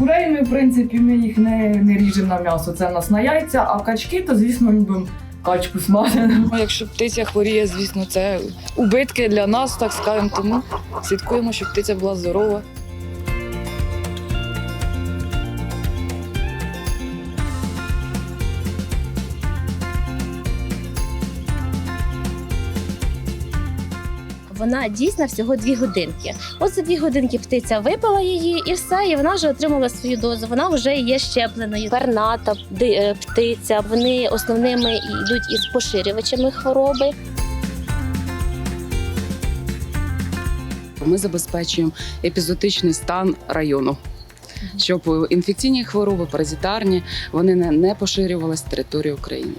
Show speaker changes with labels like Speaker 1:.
Speaker 1: Курей ми, в принципі, ми їх не, не ріжемо на м'ясо, це в нас на яйця, а качки, то, звісно, любимо качку смажену.
Speaker 2: Ну, Якщо птиця хворіє, звісно, це убитки для нас, так скажемо. Тому слідкуємо, щоб птиця була здорова.
Speaker 3: Вона дійсна всього дві годинки. За дві годинки птиця випила її і все, і вона вже отримала свою дозу. Вона вже є щепленою. Перната е, птиця. Вони основними йдуть із поширювачами хвороби.
Speaker 4: Ми забезпечуємо епізотичний стан району, щоб інфекційні хвороби, паразитарні, вони не поширювалися з території України.